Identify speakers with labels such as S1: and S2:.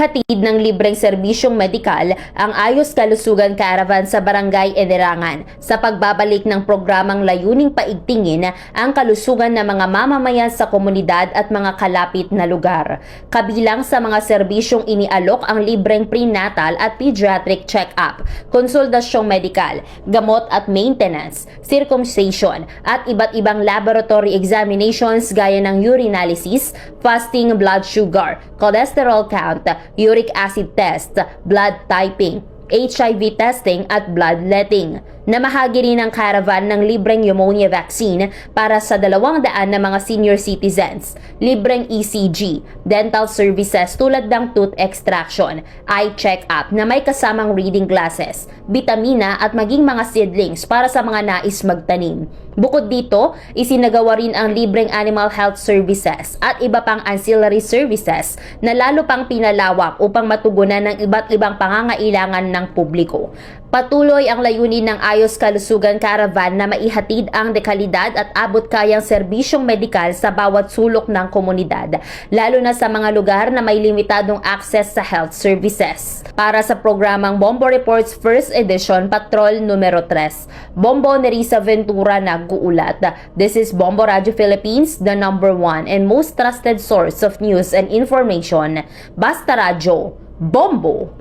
S1: Naghatid ng libreng serbisyong medikal ang Ayos Kalusugan Caravan sa Barangay Ederangan sa pagbabalik ng programang layuning paigtingin ang kalusugan ng mga mamamayan sa komunidad at mga kalapit na lugar. Kabilang sa mga serbisyong inialok ang libreng prenatal at pediatric check-up, konsultasyong medikal, gamot at maintenance, circumcision at iba't ibang laboratory examinations gaya ng urinalysis, fasting blood sugar, cholesterol count, uric acid test, blood typing, HIV testing at bloodletting. Namahagi rin ang caravan ng libreng pneumonia vaccine para sa dalawang daan na mga senior citizens, libreng ECG, dental services tulad ng tooth extraction, eye check-up na may kasamang reading glasses, bitamina at maging mga seedlings para sa mga nais magtanim. Bukod dito, isinagawa rin ang libreng animal health services at iba pang ancillary services na lalo pang pinalawak upang matugunan ng iba't ibang pangangailangan ng publiko. Patuloy ang layunin ng Ayos Kalusugan Caravan na maihatid ang dekalidad at abot kayang serbisyong medikal sa bawat sulok ng komunidad, lalo na sa mga lugar na may limitadong access sa health services. Para sa programang Bombo Reports First Edition Patrol numero 3, Bombo Nerissa Ventura nag-uulat. This is Bombo Radio Philippines, the number one and most trusted source of news and information. Basta Radio, Bombo!